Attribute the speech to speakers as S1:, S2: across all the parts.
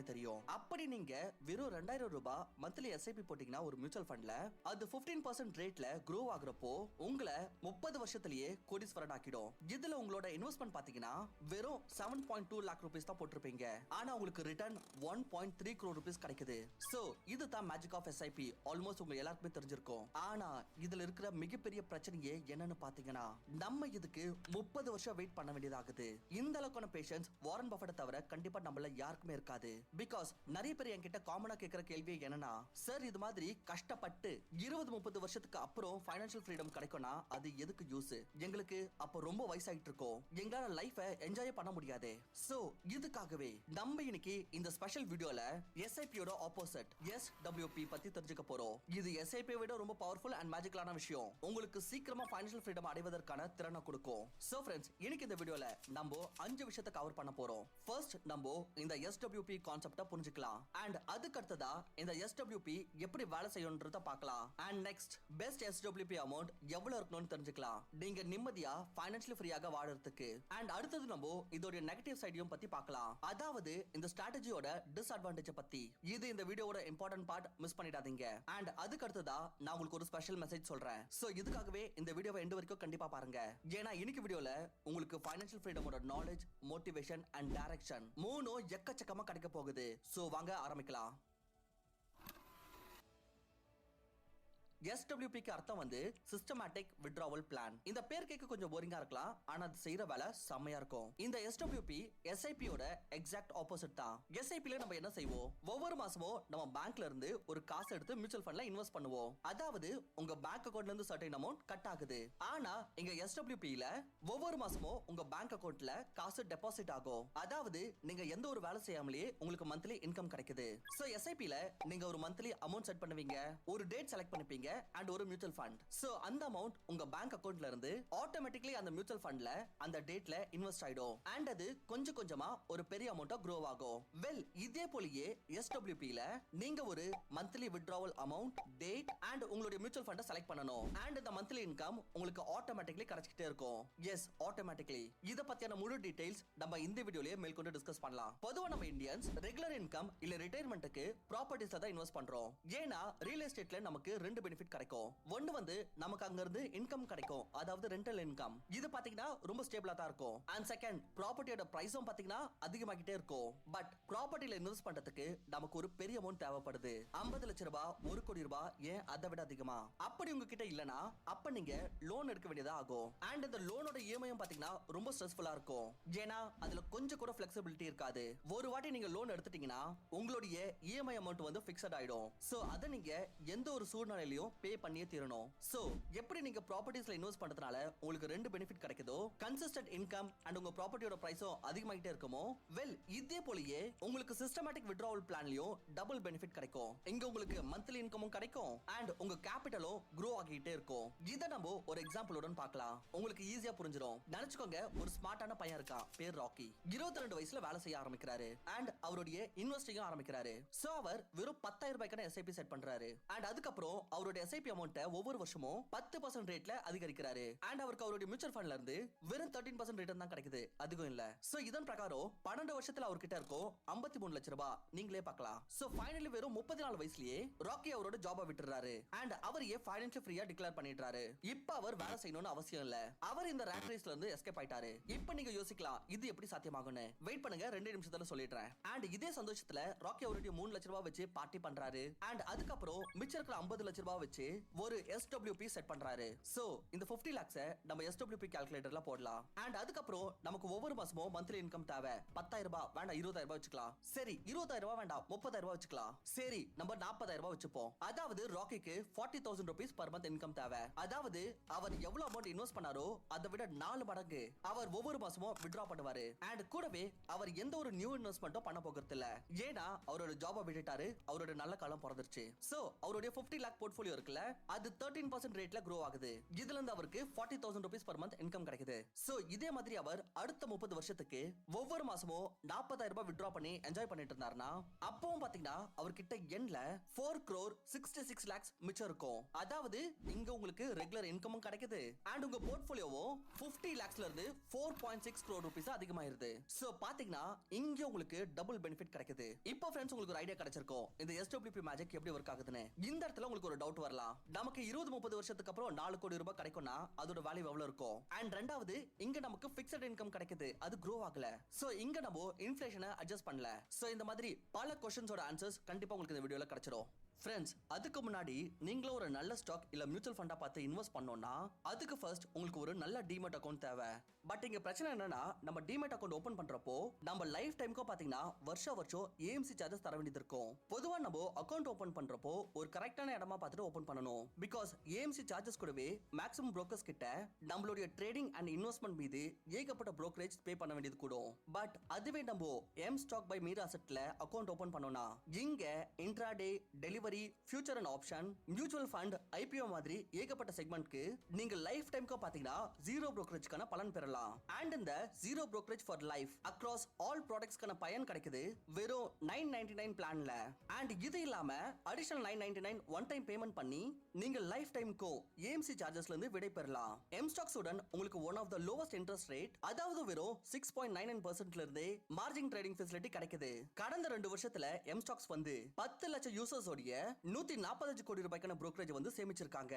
S1: எல்லாருக்குமே தெரியும். அப்படி நீங்க வெறும் ரெண்டாயிரம் ரூபாய் மந்த்லி எஸ்ஐபி போட்டீங்கன்னா ஒரு மியூச்சுவல் ஃபண்ட்ல அது 15% பர்சன்ட் ரேட்ல க்ரோ ஆகுறப்போ உங்களை முப்பது வருஷத்திலேயே கோடீஸ்வரன் ஆக்கிடும். இதுல உங்களோட இன்வெஸ்ட்மெண்ட் பாத்தீங்கன்னா வெறும் seven point two lakh rupees தான் போட்டிருப்பீங்க. ஆனா உங்களுக்கு return one point three crore rupees கிடைக்குது. சோ இதுதான் மேஜிக் ஆஃப் எஸ்ஐபி ஆல்மோஸ்ட் உங்க எல்லாருக்குமே தெரிஞ்சிருக்கும். ஆனா இதுல இருக்கிற மிகப்பெரிய பிரச்சனையே என்னன்னு பாத்தீங்கன்னா நம்ம இதுக்கு முப்பது வருஷம் வெயிட் பண்ண வேண்டியதாகுது. இந்த அளவுக்கான பேஷன்ஸ் வாரன் பஃபட்டை தவிர கண்டிப்பா நம்மள யாருக்குமே இருக்காது. பிகாஸ் நிறைய பேர் என்கிட்ட காமனா கேட்கிற கேள்வி என்னன்னா சார் இது மாதிரி கஷ்டப்பட்டு இருபது முப்பது வருஷத்துக்கு அப்புறம் ஃபைனான்சியல் ஃப்ரீடம் கிடைக்கும்னா அது எதுக்கு யூஸ் எங்களுக்கு அப்போ ரொம்ப வயசாயிட்டு இருக்கோம் எங்களால லைஃபை என்ஜாய் பண்ண முடியாது. சோ இதுக்காகவே நம்ம இன்னைக்கு இந்த ஸ்பெஷல் வீடியோல எஸ்ஐபியோட ஆப்போசிட் எஸ் டபிள்யூபி பத்தி தெரிஞ்சுக்க போறோம். இது எஸ்ஐபி விட ரொம்ப பவர்ஃபுல் அண்ட் மேஜிக்கலான விஷயம். உங்களுக்கு சீக்கிரமா ஃபைனான்சியல் ஃப்ரீடம் அடைவதற்கான திறனை கொடுக்கும். சோ ஃப்ரெண்ட்ஸ் இன்னைக்கு இந்த வீடியோல நம்ம அஞ்சு விஷயத்தை கவர் பண்ண போறோம். ஃபர்ஸ்ட் நம்ம இந்த எஸ்டபிள்யூபி கான்செப்டை புரிஞ்சுக்கலாம். அண்ட் அதுக்கு அடுத்ததா இந்த எஸ்டபிள்யூபி எப்படி வேலை செய்யணுன்றத பார்க்கலாம். And next best SWP amount எவ்வளவு இருக்கணும்னு தெரிஞ்சுக்கலாம். நீங்க நிம்மதியா பைனான்சியல் ஃப்ரீயாக வாழறதுக்கு. அண்ட் அடுத்தது நம்ம இதோட நெகட்டிவ் சைடையும் பத்தி பார்க்கலாம். அதாவது இந்த ஸ்ட்ராட்டஜியோட டிஸ்அட்வான்டேஜ் பத்தி. இது இந்த வீடியோவோட இம்பார்ட்டன்ட் பார்ட் மிஸ் பண்ணிடாதீங்க. அண்ட் அதுக்கு அடுத்ததா நான் உங்களுக்கு ஒரு ஸ்பெஷல் மெசேஜ் சொல்றேன். சோ இதுக்காகவே இந்த வீடியோவை எண்டு வரைக்கும் கண்டிப்பா பாருங்க. ஏன்னா இன்னைக்கு வீடியோல உங்களுக்கு பைனான்சியல் ஃப்ரீடமோட நாலேஜ் மோட்டிவேஷன் அண்ட் டைரக்ஷன் மூணும் எக்கச்சக்கமா கிடைக்க போகுது. சோ வாங்க ஆரம்பிக்கலாம். எஸ்டபிள்யூபிக்கு அர்த்தம் வந்து சிஸ்டமேட்டிக் விட்ராவல் பிளான் இந்த பேர் கேட்க கொஞ்சம் போரிங்கா இருக்கலாம் ஆனா அது செய்யற வேலை செம்மையா இருக்கும். இந்த எஸ்டபிள்யூபி எஸ்ஐபியோட எக்ஸாக்ட் ஆப்போசிட் தான். எஸ்ஐபில நம்ம என்ன செய்வோம்? ஒவ்வொரு மாசமும் நம்ம பேங்க்ல இருந்து ஒரு காசு எடுத்து மியூச்சுவல் ஃபண்ட்ல இன்வெஸ்ட் பண்ணுவோம். அதாவது உங்க பேங்க் அக்கவுண்ட்ல இருந்து சர்டைன் அமௌண்ட் கட் ஆகுது. ஆனா இங்க எஸ்டபிள்யூபில ஒவ்வொரு மாசமும் உங்க பேங்க் அக்கவுண்ட்ல காசு டெபாசிட் ஆகும். அதாவது நீங்க எந்த ஒரு வேலை செய்யாமலேயே உங்களுக்கு மந்த்லி இன்கம் கிடைக்குது. சோ எஸ்ஐபில நீங்க ஒரு மந்த்லி அமௌண்ட் செட் பண்ணுவீங்க. ஒரு டேட் செலக்ட் பண்ணிப்பீங்க. அண்ட் ஒரு மியூச்சுவல் ஃபண்ட் சோ அந்த அமௌண்ட் உங்க பேங்க் அக்கவுண்ட்ல இருந்து ஆட்டோமேட்டிக்லி அந்த மியூச்சுவல் ஃபண்ட்ல அந்த டேட்ல இன்வெஸ்ட் ஆயிடும். அண்ட் அது கொஞ்சம் கொஞ்சமா ஒரு பெரிய அமௌண்டா க்ரோ ஆகும். வெல் இதே போலயே எஸ்டபிள்யூபில நீங்க ஒரு monthly withdrawal amount date and உங்களுடைய மியூச்சுவல் ஃபண்டை செலக்ட் பண்ணணும். அண்ட் இந்த மந்த்லி இன்கம் உங்களுக்கு ஆட்டோமேட்டிக்லி கிடைச்சிட்டே இருக்கும். எஸ் ஆட்டோமேட்டிக்லி இத பத்தியான முழு டீடைல்ஸ் நம்ம இந்த வீடியோலயே மேற்கொண்டு டிஸ்கஸ் பண்ணலாம். பொதுவா நம்ம இந்தியன்ஸ் ரெகுலர் இன்கம் இல்ல ரிட்டையர்மெண்ட்டுக்கு ப்ராப்பர்ட்டிஸ் தான் இன்வெஸ்ட் பண்றோம். ஏன்னா ரியல் எஸ்டேட்ல நமக்கு ரெண்டு பெனிஃபிட் கிடைக்கும். ஒன்னு வந்து நமக்கு அங்க இருந்து இன்கம் கிடைக்கும். அதாவது ரெண்டல் இன்கம் இது பாத்தீங்கன்னா ரொம்ப ஸ்டேபிளா தான் இருக்கும். அண்ட் செகண்ட் ப்ராப்பர்ட்டியோட பிரைஸும் பாத்தீங்கன்னா அதிகமாகிட்டே இருக்கும். பட் ப்ராப்பர்ட்டில இன்வெஸ்ட் பண்றதுக்கு நமக்கு ஒரு பெரிய அமௌண்ட் தேவைப்படுது. 50 லட்சம் ரூபாய் ஒரு கோடி ரூபாய் ஏன் அதை விட அதிகமா? அப்படி உங்ககிட்ட இல்லனா அப்ப நீங்க லோன் எடுக்க வேண்டியதா ஆகும். அண்ட் இந்த லோனோட இஎம்ஐயும் பாத்தீங்கன்னா ரொம்ப ஸ்ட்ரெஸ்ஃபுல்லா இருக்கும். ஏன்னா அதுல கொஞ்சம் கூட பிளெக்சிபிலிட்டி இருக்காது. ஒரு வாட்டி நீங்க லோன் எடுத்துட்டீங்கன்னா உங்களுடைய இஎம்ஐ அமௌண்ட் வந்து ஃபிக்ஸட் ஆயிடும். சோ அதை நீங்க எந்த ஒரு சூழ்நிலையிலும் பே பண்ணியே தீரணும். சோ எப்படி நீங்க ப்ராப்பர்ட்டிஸ்ல இன்வெஸ்ட் பண்றதுனால உங்களுக்கு ரெண்டு பெனிஃபிட் கிடைக்குதோ கன்சிஸ்டன்ட் இன்கம் அண்ட் உங்க ப்ராப்பர்ட்டியோட பிரைஸும் அதிகமாகிட்டே இருக்குமோ? வெல் இதே போலயே உங்களுக்கு சிஸ்டமேட்டிக் விட்ராவல் பிளான்லயும் டபுள் பெனிஃபிட் கிடைக்கும். இங்க உங்களுக்கு மந்த்லி இன்கமும் கிடைக்கும் அண்ட் உங்க கேபிட்டலும் க்ரோ ஆகிட்டே இருக்கும். இதை நம்ம ஒரு எக்ஸாம்பிளுடன் பார்க்கலாம். உங்களுக்கு ஈஸியா புரிஞ்சிடும் நினைச்சுக்கோங்க ஒரு ஸ்மார்ட்டான பையன் இருக்கான். பேர் ராக்கி. இருபத்தி ரெண்டு வயசுல வேலை செய்ய ஆரம்பிக்கிறாரு. அண்ட் அவருடைய இன்வெஸ்டிங்கும் ஆரம்பிக்கிறாரு. சோ அவர் வெறும் பத்தாயிரம் ரூபாய்க்கான எஸ்ஐபி செட் பண்றாரு. அண்ட் அதுக்கப்புறம் அவருடைய எஸ்ஐபி அமௌண்ட்டை ஒவ்வொரு வருஷமும் பத்து பர்சன்ட் ரேட்ல அதிகரிக்கிறாரு. அண்ட் அவருக்கு அவருடைய மியூச்சுவல் ஃபண்ட்ல இருந்து வெறும் தேர்ட்டின் பர்சன்ட் ரிட்டர்ன் தான் கிடைக்குது. அதுவும் இல்ல. சோ இதன் பிரகாரம் பன்னெண்டு வருஷத்துல அவர்கிட்ட இருக்கும் ஐம்பத்தி மூணு லட்சம் ரூபாய் நீங்களே பார்க்கலாம். சோ ஃபைனலி வெறும் முப்பத்தி நாலு வயசுலயே ராக்கி அவரோட ஜாபா விட்டுறாரு அண்ட் அவரையே ஃபைனான்சியல் ஃப்ரீயா டிக்ளேர் பண்ணிடுறாரு? இப்ப அவர் வேலை செய்யணும்னு அவசியம் இல்ல. அவர் இந்த ரேட் ரேஸ்ல இருந்து எஸ்கேப் ஆயிட்டாரு. இப்ப நீங்க யோசிக்கலாம் இது எப்படி சாத்தியமாகும்னு. வெயிட் பண்ணுங்க ரெண்டு நிமிஷத்துல சொல்லிடுறேன். அண்ட் இதே சந்தோஷத்துல ராக்கி அவருடைய மூணு லட்ச ரூபாய் வச்சு பார்ட்டி பண்றாரு. அண்ட் அதுக்கப்புறம் மிச்சம் இருக்கிற ஐம்பது லட்ச ரூபாய் வச்சு ஒரு எஸ்டபிள்யூபி செட் பண்றாரு. சோ இந்த 50 லாக்ஸ நம்ம எஸ்டபிள்யூபி கால்குலேட்டர்ல போடலாம். அண்ட் அதுக்கப்புறம் நமக்கு ஒவ்வொரு மாசமும் மந்த்லி இன்கம் தேவை. பத்தாயிரம் ரூபாய் வேண்டாம் இருபதாயிரம் ரூபாய் வச்சுக்கலாம். சரி இருபதாயிரம் ரூபாய் வேண்டாம் முப்பதாயிரம் ரூபாய் வச்சுக்கலாம். சரி நம்ம நாற்பதாயிரம் ரூபாய் வச்சுப்போம். அதாவது ராக்கிக்கு forty thousand rupees per month income தேவை. அதாவது அவர் எவ்வளவு அமௌண்ட் இன்வெஸ்ட் பண்ணாரோ அதை விட நாலு மடங்கு அவர் ஒவ்வொரு மாசமும் வித்ரா பண்ணுவாரு. அண்ட் கூடவே அவர் எந்த ஒரு நியூ இன்வெஸ்ட்மெண்ட்டும் பண்ண போகிறது இல்ல ஏன்னா அவரோட ஜாபை விட்டுட்டாரு. அவரோட நல்ல காலம் பிறந்துருச்சு. சோ அவருடைய 50 லேக் போர்ட்ஃபோலியோ இருக்குல்ல அது தேர்ட்டீன் பர்சன்ட் ரேட்ல க்ரோ ஆகுது. இதுல இருந்து அவருக்கு forty thousand rupees per month income கிடைக்குது. சோ இதே மாதிரி அவர் அடுத்த முப்பது வருஷத்துக்கு ஒவ்வொரு மாசமும் நாற்பதாயிரம் ரூபாய் விட்ரா பண்ணி என்ஜாய் பண்ணிட்டு இருந்தாருன்னா அப்பவும் பாத்தீங்கன்னா அவர்கிட்ட எண்ட்ல four crore sixty six lakhs மிச்சம் இருக்கும். அதாவது இங்க உங்களுக்கு ரெகுலர் இன்கமும் கிடைக்குது. அண்ட் உங்க போர்ட்ஃபோலியோவும் 50 லேக்ஸ்ல இருந்து four point six crore rupees அதிகமாயிருது. So பாத்தீங்கன்னா இங்க உங்களுக்கு டபுள் பெனிஃபிட் கிடைக்குது. இப்போ ஃப்ரெண்ட்ஸ் உங்களுக்கு ஒரு ஐடியா கிடைச்சிருக்கும். இந்த எஸ்டபிள்யூபி மேஜிக் எப்படி ஒர்க் ஆகுதுன்னு. இந்த இடத்துல உங்களுக்கு ஒரு டவுட் வரலாம். நமக்கு இருபது முப்பது வருஷத்துக்கு அப்புறம் நாலு கோடி ரூபாய் கிடைக்கும்னா அதோட வேல்யூ எவ்வளவு இருக்கும்? அண்ட் ரெண்டாவது இங்க நமக்கு பிக்சட் இன்கம் கிடைக்குது. அது க்ரோ ஆகல. சோ இங்க நம்ம இன்ஃபிளேஷனை அட்ஜஸ்ட் பண்ணல. சோ இந்த மாதிரி பல கொஸ்டின்ஸோட ஆன்சர்ஸ் கண்டிப்பா உங்களுக்கு இந்த வீடியோல கிடைச்சிடும் ஃப்ரெண்ட்ஸ் அதுக்கு முன்னாடி நீங்களும் ஒரு நல்ல ஸ்டாக் இல்ல மியூச்சுவல் ஃபண்டா பார்த்து இன்வெஸ்ட் பண்ணோம்னா அதுக்கு ஃபர்ஸ்ட் உங்களுக்கு ஒரு நல்ல டிமெட் அக்கௌண்ட் தேவை. பட் இங்க பிரச்சனை என்னன்னா நம்ம டிமெட் அக்கௌண்ட் ஓபன் பண்றப்போ நம்ம லைஃப் டைம்க்கு பாத்தீங்கன்னா வருஷம் வருஷம் ஏஎம்சி சார்ஜஸ் தர வேண்டியது இருக்கும். பொதுவா நம்ம அக்கௌண்ட் ஓபன் பண்றப்போ ஒரு கரெக்டான இடமா பார்த்துட்டு ஓபன் பண்ணணும். பிகாஸ் ஏஎம்சி சார்ஜஸ் கூடவே மேக்ஸிமம் புரோக்கர்ஸ் கிட்ட நம்மளுடைய ட்ரேடிங் அண்ட் இன்வெஸ்ட்மெண்ட் மீது ஏகப்பட்ட ப்ரோக்கரேஜ் பே பண்ண வேண்டியது கூடும். பட் அதுவே நம்ம எம் ஸ்டாக் பை மீர் அசட்ல அக்கௌண்ட் ஓபன் பண்ணோம்னா இங்க intraday delivery future and option mutual fund IPO மாதிரி ஏகப்பட்ட செக்மெண்ட்க்கு நீங்க லைஃப் டைம்க்கு பாத்தீங்கன்னா ஜீரோ புரோக்கரேஜ்க்கான பலன் பெறலாம். அண்ட் இந்த zero brokerage for life across all ப்ராடக்ட்ஸ்க்கான பயன் கிடைக்குது வெறும் நைன் நைன்டி நைன் பிளான்ல அண்ட் இது இல்லாம additional nine ninety nine one time payment பண்ணி நீங்க லைஃப் டைம்க்கோ ஏஎம்சி சார்ஜஸ்ல இருந்து விடை பெறலாம். எம் ஸ்டாக்ஸ் உடன் உங்களுக்கு one of the lowest interest rate அதாவது வெறும் சிக்ஸ் பாயிண்ட் நைன் நைன் பர்சன்ட்ல இருந்து மார்ஜின் ட்ரேடிங் ஃபெசிலிட்டி கிடைக்குது. கடந்த ரெண்டு வருஷத்துல எம் ஸ்டாக்ஸ் வந்து பத்து லட்சம் யூசர்ஸ் உடைய நூத்தி நாற்பத்தஞ்சு கோடி ரூபாய்க்கான புரோக்கரேஜ் வந்து சேமிச்சிருக்காங்க.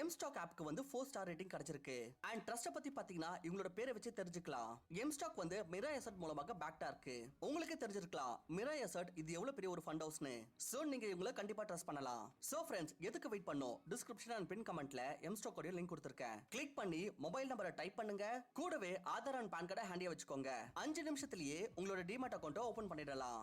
S1: எம் ஸ்டாக் ஆப்க்கு வந்து ஃபோர் ஸ்டார் ரேட்டிங் கிடைச்சிருக்கு. அண்ட் ட்ரஸ்ட பத்தி பாத்தீங்கன்னா இவங்களோட பேரை வச்சு தெரிஞ்சுக்கலாம். எம் ஸ்டாக் வந்து மிரா எசட் மூலமாக பேக்டா இருக்கு. உங்களுக்கே தெரிஞ்சிருக்கலாம். மிரா எசட் இது எவ்வளவு பெரிய ஒரு ஃபண்ட் ஹவுஸ்னு சோ நீங்க இவங்கள கண்டிப்பா ட்ரஸ்ட் பண்ணலாம். சோ ஃப்ரெண்ட்ஸ் எதுக்கு வெயிட் பண்ணும்? டிஸ்கிரிப்ஷன் அண்ட் பின் கமெண்ட்ல எம் ஸ்டாக் உடைய லிங்க் கொடுத்துருக்கேன். கிளிக் பண்ணி மொபைல் நம்பரை டைப் பண்ணுங்க. கூடவே ஆதார் அண்ட் பேன் கார்டை ஹேண்டியா வச்சுக்கோங்க. அஞ்சு நிமிஷத்திலேயே உங்களோட டிமெட் அக்கௌண்ட்டை ஓபன் பண்ணிடலாம்.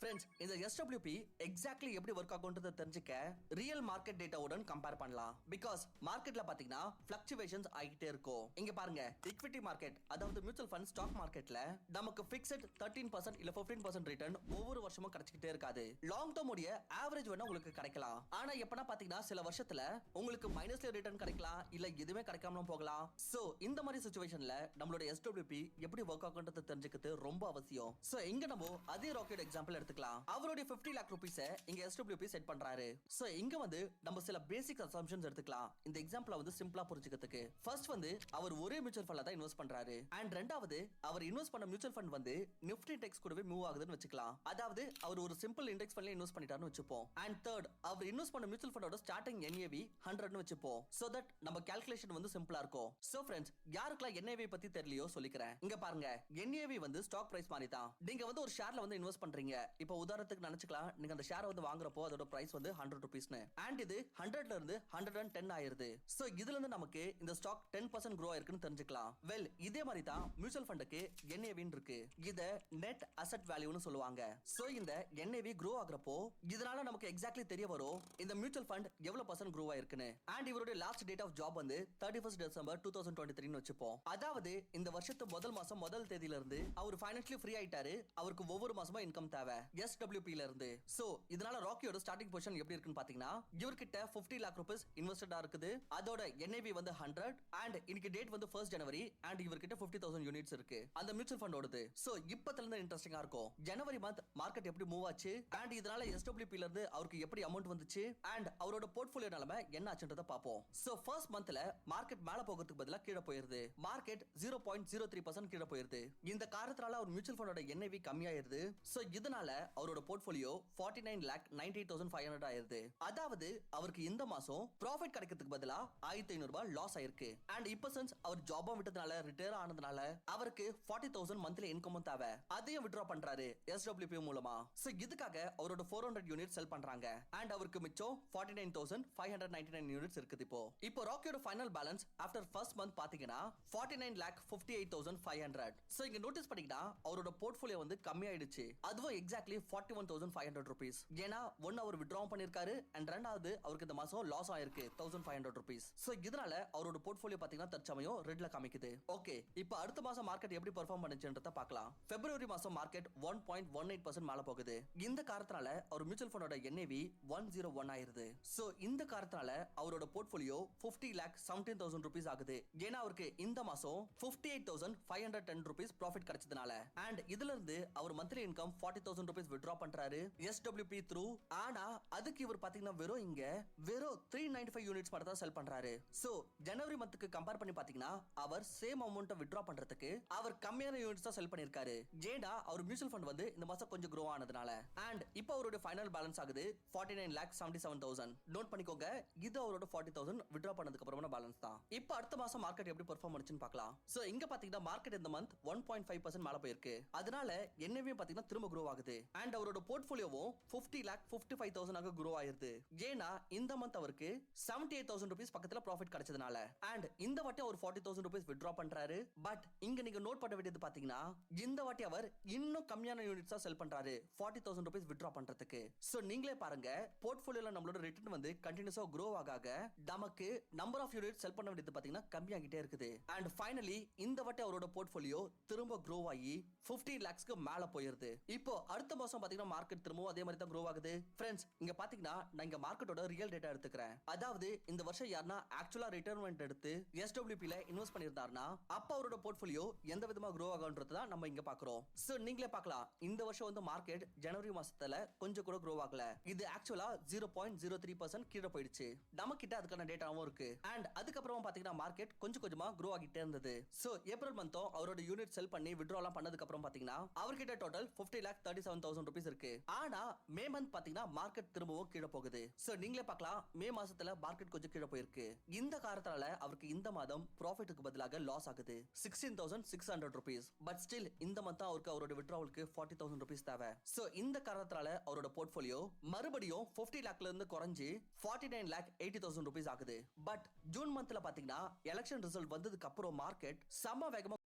S1: ஃப்ரெண்ட்ஸ் இந்த எஸ்டபிள்யூபி எக்ஸாக்ட்லி எப்படி ஒர்க் ஆகும்ன்றத தெரிஞ்சுக்க ரியல் மார்க்கெட் டேட்டாவுடன் கம்பேர் பண்ணலாம். பிகாஸ் மார்க்கெட்ல பாத்தீங்கன்னா பிளக்சுவேஷன்ஸ் ஆகிட்டே இருக்கும். இங்க பாருங்க இக்விட்டி மார்க்கெட் அதாவது மியூச்சுவல் ஃபண்ட் ஸ்டாக் மார்க்கெட்ல நமக்கு ஃபிக்ஸட் தேர்ட்டீன் பர்சன்ட் இல்ல ஃபிஃப்டீன் பர்சன்ட் ரிட்டர்ன் ஒவ்வொரு வருஷமும் கிடைச்சிக்கிட்டே இருக்காது. லாங் டேர்ம் உடைய ஆவரேஜ் வேணா உங்களுக்கு கிடைக்கலாம். ஆனா எப்பனா பாத்தீங்கன்னா சில வருஷத்துல உங்களுக்கு மைனஸ்ல ரிட்டர்ன் கிடைக்கலாம் இல்ல எதுவுமே கிடைக்காமலும் போகலாம். சோ இந்த மாதிரி சுச்சுவேஷன்ல நம்மளோட எஸ்டபிள்யூபி எப்படி ஒர்க் ஆகும்ன்றத தெரிஞ்சுக்கிறது ரொம்ப அவசியம். சோ இங்க நம்ம அதே ராக்கெட் எக்ஸாம்பிள் எடுத்துக்கலாம். அவருடைய 50 லேக் ருபீஸ் இங்க எஸ்டபிள்யூபி செட் பண்றாரு. சோ இங்க வந்து நம்ம சில பேசிக் அசம்ஷன்ஸ் எடுத்துக்கலாம். இந்த எக்ஸாம்பிள வந்து சிம்பிளா புரிஞ்சுக்கிறதுக்கு. ஃபர்ஸ்ட் வந்து அவர் ஒரே மியூச்சுவல் ஃபண்ட்ல தான் இன்வெஸ்ட் பண்றாரு. அண்ட் ரெண்டாவது அவர் இன்வெஸ்ட் பண்ண மியூச்சுவல் ஃபண்ட் வந்து நிஃப்டி இண்டெக்ஸ் கூடவே மூவ் ஆகுதுன்னு வச்சுக்கலாம். அதாவது அவர் ஒரு சிம்பிள் இண்டெக்ஸ் ஃபண்ட்ல இன்வெஸ்ட் பண்ணிட்டாருன்னு வச்சுப்போம். அண்ட் தேர்ட் அவர் இன்வெஸ்ட் பண்ண மியூச்சுவல் ஃபண்டோட ஸ்டார்டிங் என்ஏவி ஹண்ட்ரட்னு வச்சுப்போம். சோ தட் நம்ம கால்குலேஷன் வந்து சிம்பிளா இருக்கும். சோ ஃப்ரெண்ட்ஸ் யாருக்கெல்லாம் என்ஏவி பத்தி தெரியலையோ சொல்லிக்கிறேன். இங்க பாருங்க. என்ஏவி வந்து ஸ்டாக் பிரைஸ் மாதிரி தான் நீங்க வந்து ஒரு ஷேர்ல வந்து இன்வெஸ்ட் பண்றீங்க. இப்போ உதாரணத்துக்கு நினைச்சுக்கலாம். நீங்க அந்த ஷேரை வந்து வாங்குறப்போ அதோட பிரைஸ் வந்து ஹண்ட்ரட் ருபீஸ்னு அண்ட் இது ஹண்ட்ரட்ல இருந்து ஹண்ட்ரட் அண்ட் டென் ஆயிருது. சோ இதுல இருந்து நமக்கு இந்த ஸ்டாக் டென் பர்சன்ட் க்ரோ ஆயிருக்குன்னு தெரிஞ்சுக்கலாம். வெல் இதே மாதிரி தான் மியூச்சுவல் ஃபண்டுக்கு என்ஏவின் இருக்கு. இத நெட் அசெட் வேல்யூன்னு சொல்லுவாங்க. சோ இந்த என்ஏவி க்ரோ ஆகுறப்போ இதனால நமக்கு எக்ஸாக்ட்லி தெரிய வரும் இந்த மியூச்சுவல் ஃபண்ட் எவ்வளவு பர்சன்ட் க்ரோ ஆயிருக்குன்னு. அண்ட் இவருடைய லாஸ்ட் டேட் ஆஃப் ஜாப் வந்து thirty first December two thousand twenty த்ரீன்னு வச்சுப்போம். அதாவது இந்த வருஷத்து முதல் மாசம் முதல் தேதியில இருந்து அவர் ஃபைனான்ஷியலி ஃப்ரீ ஆயிட்டாரு. அவருக்கு ஒவ்வொரு மாசமும் இன்கம் தேவை. எஸ்டபிள்யூபில இருந்து. சோ இதனால ராக்கியோட ஸ்டார்டிங் பொசிஷன் எப்படி இருக்குன்னு பாத்தீங்கன்னா இவர்கிட்ட 50 லாக் ருபீஸ் இன்வெஸ்டடா இருக்குது. அதோட என்ஐவி வந்து 100 அண்ட் இன்னைக்கு டேட் வந்து ஃபர்ஸ்ட் ஜனவரி அண்ட் இவர்கிட்ட பிப்டி தௌசண்ட் யூனிட்ஸ் இருக்கு. அந்த மியூச்சுவல் ஃபண்டோடது சோ இப்பத்துல இருந்து இன்ட்ரெஸ்டிங்கா இருக்கும். ஜனவரி மந்த் மார்க்கெட் எப்படி மூவ் ஆச்சு? அண்ட் இதனால எஸ்டபிள்யூபில இருந்து அவருக்கு எப்படி அமௌண்ட் வந்துச்சு? அண்ட் அவரோட போர்ட்ஃபோலியோ நிலைமை என்ன ஆச்சுன்றத பாப்போம் சோ ஃபர்ஸ்ட் மந்த்ல மார்க்கெட் மேல போகிறதுக்கு பதிலா கீழே போயிருது. Market zero point zero three percent கீழே போயிருது. இந்த காரணத்தினால அவர் மியூச்சுவல் ஃபண்டோட என்ஐவி கம்மியாயிருது. சோ இதனால அவரோட portfolio forty nine lakh ninety thousand five hundred ஆயிருது. அதாவது அவருக்கு இந்த மாசம் ப்ராஃபிட் கிடைக்கிறதுக்கு பதிலா ஆயிரத்தி ஐநூறு ரூபாய் லாஸ் ஆயிருக்கு. அண்ட் இப்போ சின்ஸ் அவர் ஜாபும் விட்டதுனால ரிட்டையர் ஆனதுனால அவருக்கு ஃபார்ட்டி தௌசண்ட் மந்த்லி இன்கமும் தேவை. அதையும் விட்ரா பண்றாரு எஸ்டபிள்யூபி மூலமா. சோ இதுக்காக அவரோட ஃபோர் ஹண்ட்ரட் யூனிட் செல் பண்றாங்க. அண்ட் அவருக்கு மிச்சம் forty nine thousand five hundred ninety nine units இருக்குது இப்போ. இப்போ ராக்கியோட final balance after first month பாத்தீங்கன்னா forty nine lakh fifty eight thousand five hundred so இங்க நோட்டீஸ் பண்ணிக்கிட்டா அவரோட போர்ட்ஃபோலியோ வந்து கம்மியாயிடுச்சு. அதுவும் exact exactly forty one thousand five hundred rupees ஏன்னா ஒன்னு அவர் விட்ராவும் பண்ணிருக்காரு அண்ட் ரெண்டாவது அவருக்கு இந்த மாசம் லாஸ் ஆயிருக்கு thousand five hundred rupees so இதனால அவரோட போர்ட்ஃபோலியோ பாத்தீங்கன்னா தற்சமயம் ரெட்ல காமிக்குது. ஓகே இப்போ அடுத்த மாசம் மார்க்கெட் எப்படி பெர்ஃபார்ம் பண்ணுச்சுன்றத பார்க்கலாம் பிப்ரவரி மாசம் market one point one eight percent மேல போகுது. இந்த காரணத்தினால அவர் மியூச்சுவல் ஃபண்டோட என்ஏவி ஒன் ஜீரோ ஒன் ஆயிருது. ஸோ இந்த காரணத்தினால அவரோட portfolio fifty lakh seventeen thousand rupees ஆகுது. ஏன்னா அவருக்கு இந்த மாசம் fifty eight thousand five hundred ten rupees profit கிடைச்சதுனால. And இதுல இருந்து அவர் monthly income forty thousand rupees withdraw பண்றாரு. எஸ்டபிள்யூபி த்ரூ ஆனா அதுக்கு இவர் பாத்தீங்கன்னா வெறும் இங்க வெறும் த்ரீ நைன்டி ஃபைவ் யூனிட்ஸ் மட்டும் தான் செல் பண்றாரு. சோ ஜனவரி மந்த்துக்கு கம்பேர் பண்ணி பாத்தீங்கன்னா அவர் சேம் அமௌண்ட்டை வித்ரா பண்றதுக்கு அவர் கம்மியான யூனிட்ஸ் தான் செல் பண்ணிருக்காரு ஏன்னா அவர் மியூச்சுவல் ஃபண்ட் வந்து இந்த மாசம் கொஞ்சம் க்ரோ ஆனதுனால. அண்ட் இப்போ அவருடைய ஃபைனல் பேலன்ஸ் ஆகுது forty nine lakh seventy seven thousand note பண்ணிக்கோங்க இது அவரோட ஃபார்ட்டி தௌசண்ட் வித்ரா பண்ணதுக்கு அப்புறமான பேலன்ஸ் தான். இப்போ அடுத்த மாசம் மார்க்கெட் எப்படி பெர்ஃபார்ம் பண்ணுச்சுன்னு பார்க்கலாம். சோ இங்க பாத்தீங்கன்னா மார்க்கெட் இந்த month one point five percent மேல போயிருக்கு. அதனால என்னவே பாத்தீங்கன்னா திரும்ப க்ரோ ஆகுது. அண்ட் அவரோட போர்ட்ஃபோலியோவும் fifty lakh fifty five thousand ஆக குரோ ஆயிருது. ஏன்னா இந்த மந்த் அவருக்கு செவன்டி எயிட் தௌசண்ட் ருபீஸ் பக்கத்துல ப்ராஃபிட் கிடைச்சதுனால. அண்ட் இந்த வாட்டி அவர் ஃபார்ட்டி தௌசண்ட் ருபீஸ் விட்ரா பண்றாரு. பட் இங்க நீங்க நோட் பண்ண வேண்டியது பாத்தீங்கன்னா இந்த வாட்டி அவர் இன்னும் கம்மியான யூனிட்ஸ் தான் செல் பண்றாரு. ஃபார்ட்டி தௌசண்ட் ருபீஸ் விட்ரா பண்றதுக்கு. சோ நீங்களே பாருங்க போர்ட்ஃபோலியோல நம்மளோட ரிட்டர்ன் வந்து கண்டினியூஸா க்ரோ ஆக ஆக நமக்கு நம்பர் ஆஃப் யூனிட் செல் பண்ண வேண்டியது பாத்தீங்கன்னா கம்மியாகிட்டே இருக்குது. அண்ட் ஃபைனலி இந்த வாட்டி அவரோட போர்ட்ஃபோலியோ திரும்ப க்ரோ ஆகி 50 லேக்ஸ்க்கு மேல போயிருது. இப்போ அடுத்த மாசம் பாத்தீங்கன்னா மார்க்கெட் திரும்பவும் அதே மாதிரி தான் க்ரோ ஆகுது. ஃப்ரெண்ட்ஸ் இங்க பாத்தீங்கன்னா நான் இங்க மார்க்கெட்டோட ரியல் டேட்டா எடுத்துக்கிறேன். அதாவது இந்த வருஷம் யாருன்னா ஆக்சுவலா ரிட்டர்மெண்ட் எடுத்து எஸ்டபிள்யூபி ல இன்வெஸ்ட் பண்ணியிருந்தாருன்னா அப்ப அவரோட போர்ட்ஃபோலியோ எந்த விதமா க்ரோ ஆகுன்றது தான் நம்ம இங்க பாக்குறோம். சோ நீங்களே பார்க்கலாம் இந்த வருஷம் வந்து மார்க்கெட் ஜனவரி மாசத்துல கொஞ்சம் கூட க்ரோ ஆகல. இது ஆக்சுவலா zero point zero three percent கீழே போயிடுச்சு. நம்ம கிட்ட அதுக்கான டேட்டாவும் இருக்கு. அண்ட் அதுக்கப்புறமா பாத்தீங்கன்னா மார்க்கெட் கொஞ்சம் கொஞ்சமா க்ரோ ஆகிட்டே இருந்தது. சோ ஏப்ரல் மந்தும் அவரோட யூனிட் செல் பண்ணி விட்ரா பண்ணதுக்கு அப்புறம் பாத்தீங்கன்னா அவர்கிட்ட total 50 lakh thirty seven seven thousand rupees இருக்கு. ஆனா மே மந்த் பாத்தீங்கன்னா மார்க்கெட் திரும்பவும் கீழே போகுது. சோ நீங்களே பார்க்கலாம். மே மாசத்துல மார்க்கெட் கொஞ்சம் கீழே போயிருக்கு. இந்த காரணத்தால அவருக்கு இந்த மாதம் ப்ராஃபிட்டுக்கு பதிலாக லாஸ் ஆகுது. Sixteen thousand six hundred rupees but still இந்த மந்த் அவருக்கு அவரோட விட்ராவலுக்கு ஃபார்ட்டி தௌசண்ட் ருபீஸ் தேவை. சோ இந்த காரணத்தால அவரோட போர்ட்போலியோ மறுபடியும் 50 லேக்ல இருந்து குறைஞ்சு forty nine lakh eighty thousand rupees ஆகுது. பட் ஜூன் மந்த்ல பாத்தீங்கன்னா எலெக்ஷன் ரிசல்ட் வந்ததுக்கு அப்புறம் மார்க்கெட் செம்ம வேகமா